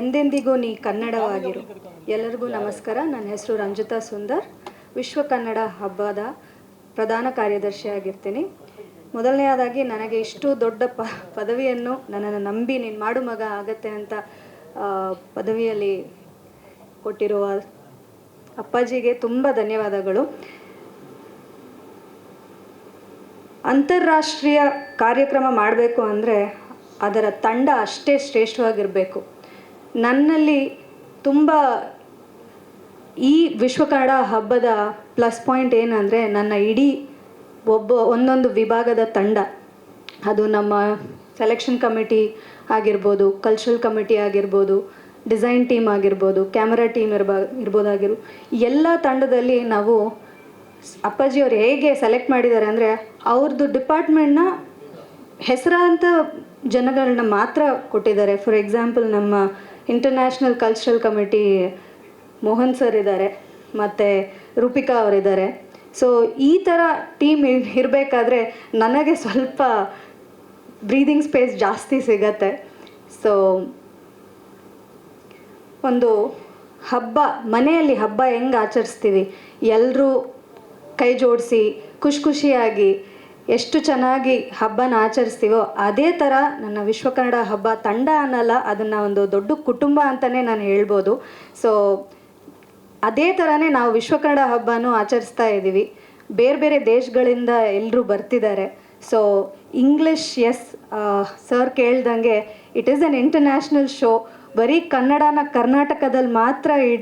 ಎಂದೆಂದಿಗೂ ನೀ ಕನ್ನಡವಾಗಿರು. ಎಲ್ಲರಿಗೂ ನಮಸ್ಕಾರ. ನನ್ನ ಹೆಸರು ರಂಜಿತಾ ಸುಂದರ್. ವಿಶ್ವ ಕನ್ನಡ ಹಬ್ಬದ ಪ್ರಧಾನ ಕಾರ್ಯದರ್ಶಿಯಾಗಿರ್ತೀನಿ. ಮೊದಲನೆಯದಾಗಿ ನನಗೆ ಇಷ್ಟು ದೊಡ್ಡ ಪ, ಪದವಿಯನ್ನು ನನ್ನನ್ನು ನಂಬಿ ನೀನು ಮಾಡು ಮಗ ಆಗತ್ತೆ ಅಂತ ಪದವಿಯಲ್ಲಿ ಕೊಟ್ಟಿರುವ ಅಪ್ಪಾಜಿಗೆ ತುಂಬ ಧನ್ಯವಾದಗಳು. ಅಂತಾರಾಷ್ಟ್ರೀಯ ಕಾರ್ಯಕ್ರಮ ಮಾಡಬೇಕು ಅಂದರೆ ಅದರ ತಂಡ ಅಷ್ಟೇ ಶ್ರೇಷ್ಠವಾಗಿರಬೇಕು. ನನ್ನಲ್ಲಿ ತುಂಬ ಈ ವಿಶ್ವ ಕನ್ನಡ ಹಬ್ಬದ ಪ್ಲಸ್ ಪಾಯಿಂಟ್ ಏನಂದರೆ ನನ್ನ ಇಡೀ ಒಬ್ಬ, ಒಂದೊಂದು ವಿಭಾಗದ ತಂಡ. ಅದು ನಮ್ಮ ಸೆಲೆಕ್ಷನ್ ಕಮಿಟಿ ಆಗಿರ್ಬೋದು ಕಲ್ಚರಲ್ ಕಮಿಟಿ ಆಗಿರ್ಬೋದು ಡಿಸೈನ್ ಟೀಮ್ ಆಗಿರ್ಬೋದು ಕ್ಯಾಮರಾ ಟೀಮ್ ಇರ್ಬ, ಇರ್ಬೋದಾಗಿರು, ಎಲ್ಲ ತಂಡದಲ್ಲಿ ನಾವು ಅಪ್ಪಾಜಿಯವ್ರು ಹೇಗೆ ಸೆಲೆಕ್ಟ್ ಮಾಡಿದ್ದಾರೆ ಅಂದರೆ ಅವ್ರದ್ದು ಡಿಪಾರ್ಟ್ಮೆಂಟ್ನ ಹೆಸರಾಂತ ಜನಗಳನ್ನ ಮಾತ್ರ ಕೊಟ್ಟಿದ್ದಾರೆ. ಫಾರ್ ಎಕ್ಸಾಂಪಲ್ ನಮ್ಮ international cultural committee Mohan sir ಇದ್ದಾರೆ, ಮತ್ತು ರೂಪಿಕಾ ಅವರಿದ್ದಾರೆ. ಸೊ ಈ ಥರ ಟೀಮ್ ಇರಬೇಕಾದ್ರೆ ನನಗೆ ಸ್ವಲ್ಪ ಬ್ರೀದಿಂಗ್ ಸ್ಪೇಸ್ ಜಾಸ್ತಿ ಸಿಗತ್ತೆ. ಸೊ ಒಂದು ಹಬ್ಬ, ಮನೆಯಲ್ಲಿ ಹಬ್ಬ ಹೆಂಗೆ ಆಚರಿಸ್ತೀವಿ? ಎಲ್ಲರೂ ಕೈ ಜೋಡಿಸಿ, ಖುಷಿ ಖುಷಿಯಾಗಿ ಎಷ್ಟು ಚೆನ್ನಾಗಿ ಹಬ್ಬನ ಆಚರಿಸ್ತೀವೋ ಅದೇ ಥರ ನನ್ನ ವಿಶ್ವಕನ್ನಡ ಹಬ್ಬ ತಂಡ ಅನ್ನಲ್ಲ, ಅದನ್ನು ಒಂದು ದೊಡ್ಡ ಕುಟುಂಬ ಅಂತಲೇ ನಾನು ಹೇಳ್ಬೋದು. ಸೊ ಅದೇ ಥರನೇ ನಾವು ವಿಶ್ವಕನ್ನಡ ಹಬ್ಬನೂ ಆಚರಿಸ್ತಾ ಇದ್ದೀವಿ. ಬೇರೆ ಬೇರೆ ದೇಶಗಳಿಂದ ಎಲ್ಲರೂ ಬರ್ತಿದ್ದಾರೆ. So English as sir ಕೇಳ್ದಂಗೆ it is an international show ಬರೀ ಕನ್ನಡನ ಕರ್ನಾಟಕದಲ್ಲಿ ಮಾತ್ರ ಇ,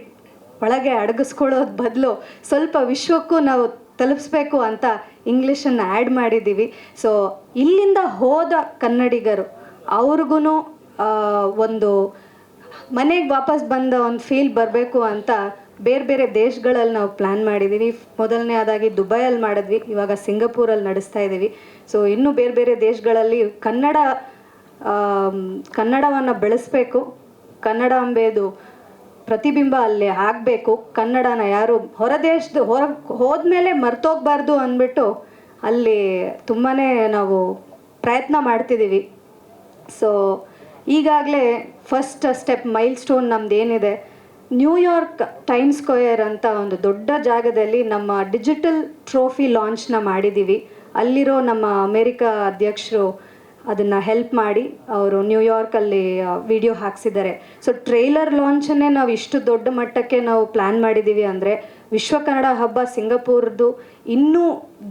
ಒಳಗೆ ಅಡಗಿಸ್ಕೊಳ್ಳೋದು ಬದಲು ಸ್ವಲ್ಪ ವಿಶ್ವಕ್ಕೂ ನಾವು ತಲುಪಿಸ್ಬೇಕು ಅಂತ ಇಂಗ್ಲೀಷನ್ನು ಆ್ಯಡ್ ಮಾಡಿದ್ದೀವಿ. ಸೊ ಇಲ್ಲಿಂದ ಹೋದ ಕನ್ನಡಿಗರು ಅವ್ರಿಗೂ ಒಂದು ಮನೆಗೆ ವಾಪಸ್ ಬಂದ ಒಂದು ಫೀಲ್ ಬರಬೇಕು ಅಂತ ಬೇರೆ ಬೇರೆ ದೇಶಗಳಲ್ಲಿ ನಾವು ಪ್ಲ್ಯಾನ್ ಮಾಡಿದ್ದೀವಿ. ಮೊದಲನೇದಾಗಿ ದುಬೈಯಲ್ಲಿ ಮಾಡಿದ್ವಿ, ಇವಾಗ ಸಿಂಗಪೂರಲ್ಲಿ ನಡೆಸ್ತಾ ಇದ್ದೀವಿ. ಸೊ ಇನ್ನೂ ಬೇರೆ ಬೇರೆ ದೇಶಗಳಲ್ಲಿ ಕನ್ನಡ ಕನ್ನಡವನ್ನು ಬೆಳೆಸಬೇಕು. ಕನ್ನಡ ಅಂಬೇದು ಪ್ರತಿಬಿಂಬ ಅಲ್ಲಿ ಆಗಬೇಕು. ಕನ್ನಡನ ಯಾರು ಹೊರ ದೇಶದ ಹೊರ ಹೋದ್ಮೇಲೆ ಮರ್ತೋಗ್ಬಾರ್ದು ಅಂದ್ಬಿಟ್ಟು ಅಲ್ಲಿ ತುಂಬಾ ನಾವು ಪ್ರಯತ್ನ ಮಾಡ್ತಿದ್ದೀವಿ ಸೊ ಈಗಾಗಲೇ ಫಸ್ಟ್ ಸ್ಟೆಪ್ ಮೈಲ್ ಸ್ಟೋನ್ ನಮ್ದು ಏನಿದೆ ನ್ಯೂಯಾರ್ಕ್ ಟೈಮ್ ಸ್ಕ್ವೇರ್ ಅಂತ ಒಂದು ದೊಡ್ಡ ಜಾಗದಲ್ಲಿ ನಮ್ಮ ಡಿಜಿಟಲ್ ಟ್ರೋಫಿ ಲಾಂಚ್ನ ಮಾಡಿದ್ದೀವಿ ಅಲ್ಲಿರೋ ನಮ್ಮ ಅಮೇರಿಕಾ ಅಧ್ಯಕ್ಷರು ಅದನ್ನು ಹೆಲ್ಪ್ ಮಾಡಿ ಅವರು ನ್ಯೂಯಾರ್ಕಲ್ಲಿ ವಿಡಿಯೋ ಹಾಕ್ಸಿದ್ದಾರೆ. ಸೊ ಟ್ರೈಲರ್ ಲಾಂಚನ್ನೇ ನಾವು ಇಷ್ಟು ದೊಡ್ಡ ಮಟ್ಟಕ್ಕೆ ನಾವು ಪ್ಲ್ಯಾನ್ ಮಾಡಿದ್ದೀವಿ ಅಂದರೆ ವಿಶ್ವ ಕನ್ನಡ ಹಬ್ಬ ಸಿಂಗಪೂರ್ದು ಇನ್ನೂ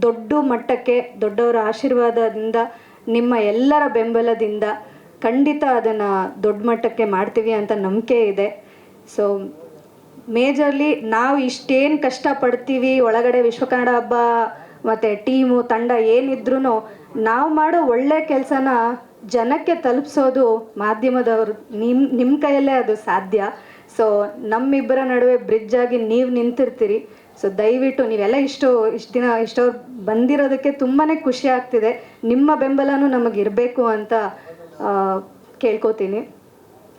ದೊಡ್ಡ ಮಟ್ಟಕ್ಕೆ, ದೊಡ್ಡವರ ಆಶೀರ್ವಾದದಿಂದ ನಿಮ್ಮ ಎಲ್ಲರ ಬೆಂಬಲದಿಂದ ಖಂಡಿತ ಅದನ್ನು ದೊಡ್ಡ ಮಟ್ಟಕ್ಕೆ ಮಾಡ್ತೀವಿ ಅಂತ ನಂಬಿಕೆ ಇದೆ. ಸೊ ಮೇಜರ್ಲಿ ನಾವು ಇಷ್ಟೇನು ಕಷ್ಟಪಡ್ತೀವಿ ಒಳಗಡೆ ವಿಶ್ವ ಕನ್ನಡ ಹಬ್ಬ ಮತ್ತು ಟೀಮು, ತಂಡ ಏನಿದ್ರೂ ನಾವು ಮಾಡೋ ಒಳ್ಳೆ ಕೆಲಸನ ಜನಕ್ಕೆ ತಲುಪಿಸೋದು ಮಾಧ್ಯಮದವರು ನಿಮ್ಮ ನಿಮ್ಮ ಕೈಯಲ್ಲೇ ಅದು ಸಾಧ್ಯ. ಸೊ ನಮ್ಮಿಬ್ಬರ ನಡುವೆ ಬ್ರಿಡ್ಜ್ ಆಗಿ ನೀವು ನಿಂತಿರ್ತೀರಿ. ಸೊ ದಯವಿಟ್ಟು ನೀವೆಲ್ಲ ಇಷ್ಟು ಇಷ್ಟು ದಿನ ಇಷ್ಟವ್ರು ಬಂದಿರೋದಕ್ಕೆ ತುಂಬಾ ಖುಷಿ ಆಗ್ತಿದೆ. ನಿಮ್ಮ ಬೆಂಬಲನೂ ನಮಗಿರಬೇಕು ಅಂತ ಕೇಳ್ಕೊತೀನಿ.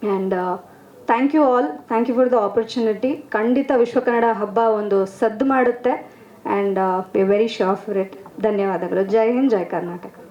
And thank you all thank you for the opportunity ಖಂಡಿತ ವಿಶ್ವಕನ್ನಡ ಹಬ್ಬ ಒಂದು ಸದ್ದು ಮಾಡುತ್ತೆ. And very sure for it ಧನ್ಯವಾದಗಳು. ಜೈ ಹಿಂದ್ ಜೈ ಕರ್ನಾಟಕ.